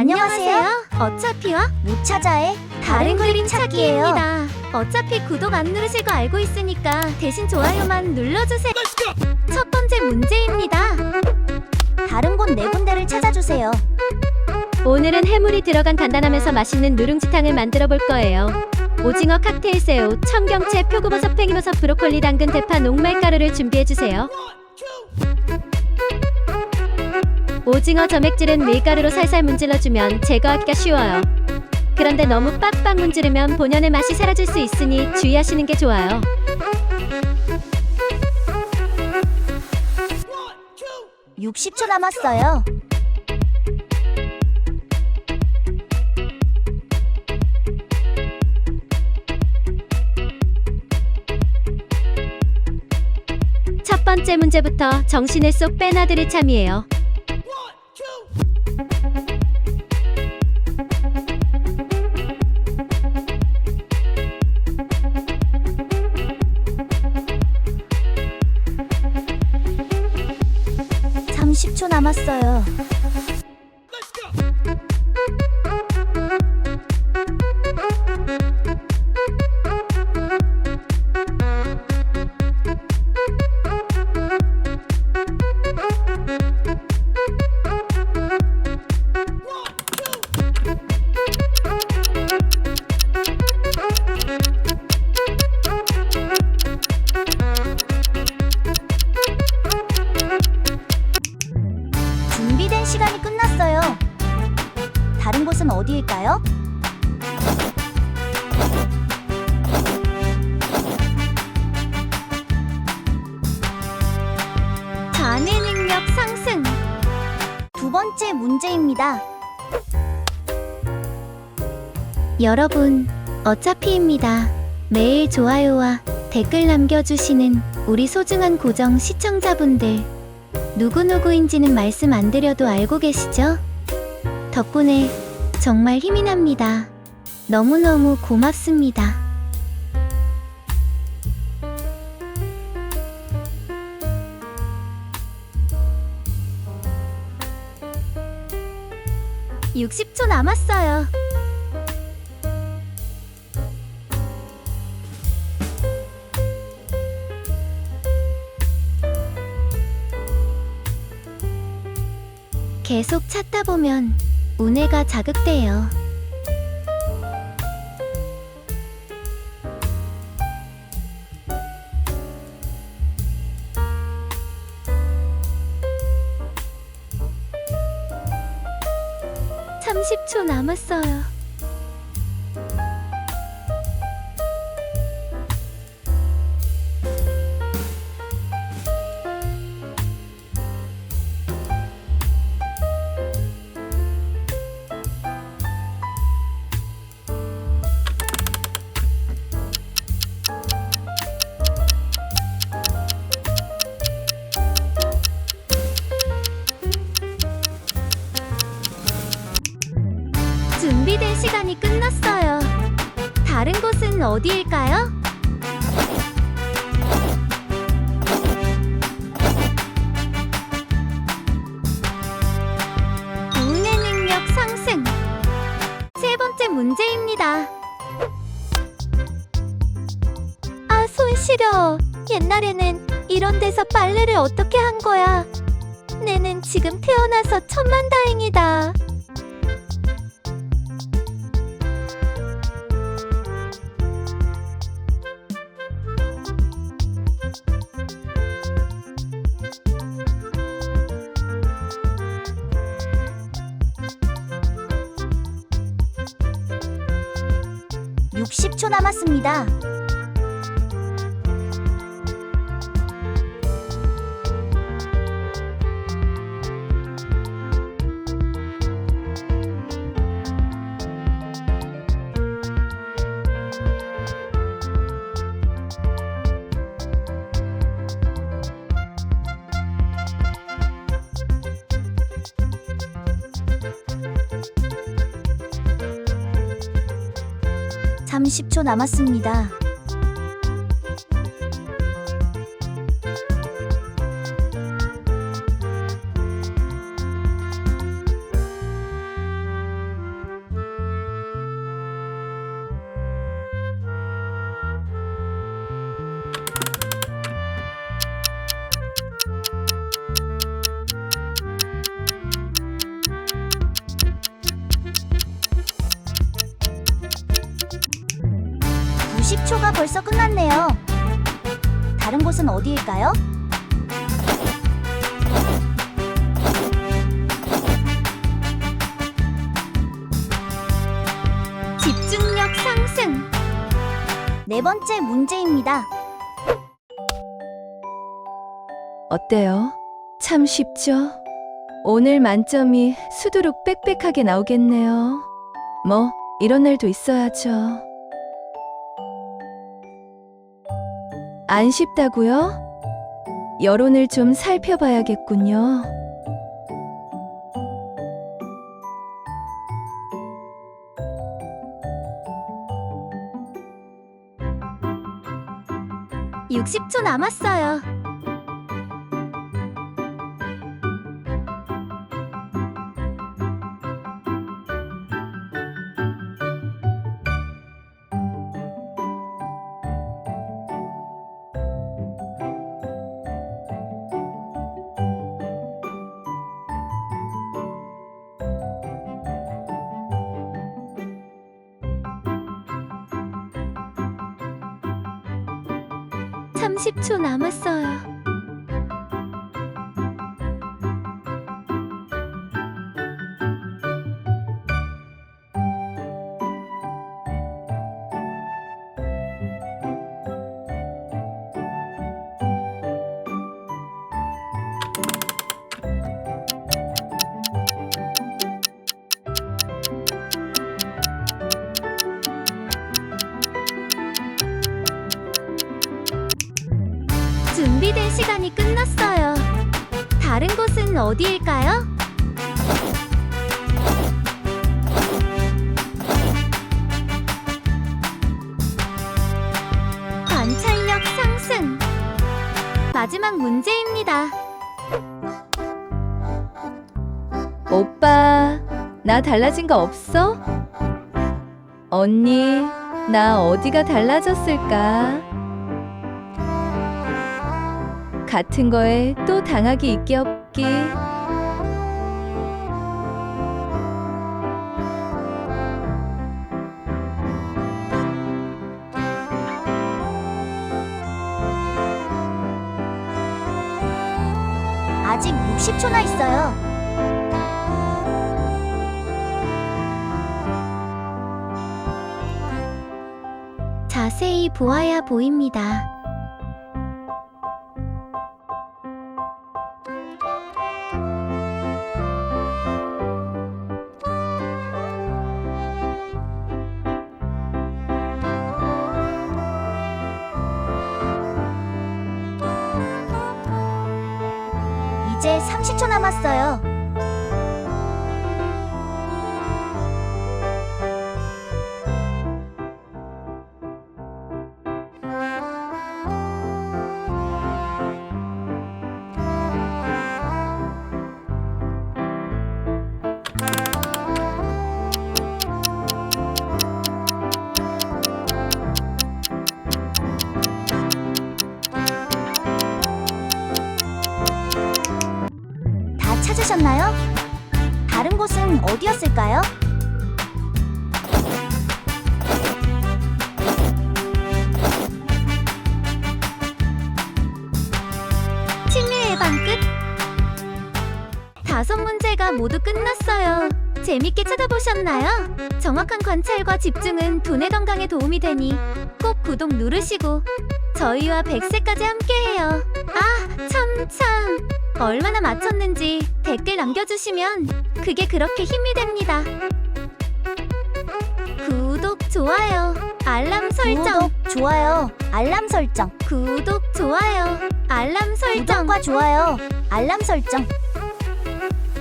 안녕하세요. 어차피와 못 찾아해 다른 그림 찾기입니다. 어차피 구독 안 누르실 거 알고 있으니까 대신 좋아요만 눌러주세요. 첫 번째 문제입니다. 다른 곳 네 군데를 찾아주세요. 오늘은 해물이 들어간 간단하면서 맛있는 누룽지탕을 만들어 볼 거예요. 오징어 칵테일 새우, 청경채, 표고버섯, 팽이버섯, 브로콜리, 당근, 대파, 녹말가루를 준비해 주세요. 오징어 점액질은 밀가루로 살살 문질러주면 제거하기가 쉬워요. 그런데 너무 빡빡 문지르면 본연의 맛이 사라질 수 있으니 주의하시는 게 좋아요. 육십 초 남았어요. 첫 번째 문제부터 정신을 쏙 빼놔드릴 참이에요. 남았어요. 문제입니다. 여러분, 어차피입니다. 매일 좋아요와 댓글 남겨주시는 우리 소중한 고정 시청자분들. 누구누구인지는 말씀 안 드려도 알고 계시죠? 덕분에 정말 힘이 납니다. 너무너무 고맙습니다. (60초) 남았어요. 계속 찾다 보면 우뇌가 자극돼요. (30초) 남았어요. 어디일까요? 우뇌 능력 상승. 세 번째 문제입니다. 아, 손 시려. 옛날에는 이런 데서 빨래를 어떻게 한 거야? 내는 지금 태어나서 천만다행이다. 육십 초 남았습니다. 삼십 초 남았습니다. 60초가 벌써 끝났네요. 다른 곳은 어디일까요? 집중력 상승. 네 번째 문제입니다. 어때요? 참 쉽죠? 오늘 만점이 수두룩 빽빽하게 나오겠네요. 뭐, 이런 날도 있어야죠. 안 쉽다고요? 여론을 좀 살펴봐야겠군요. 육십 초 남았어요. 삼십 초 남았어요. 어디일까요? 관찰력 상승. 마지막 문제입니다. 오빠, 나 달라진 거 없어? 언니, 나 어디가 달라졌을까? 같은 거에 또 당하기 있기 없 기. 아직 60초나 있어요. 자세히 보아야 보입니다. 이제 30초 남았어요. 다섯 문제가 모두 끝났어요. 재밌게 찾아보셨나요? 정확한 관찰과 집중은 두뇌 건강에 도움이 되니 꼭 구독 누르시고 저희와 100세까지 함께해요. 아, 참, 참. 얼마나 맞췄는지 댓글 남겨주시면 그게 그렇게 힘이 됩니다. 구독, 좋아요, 알람 설정, 구독, 좋아요, 알람 설정. 구독, 좋아요, 알람 설정. 구독과 좋아요, 알람 설정.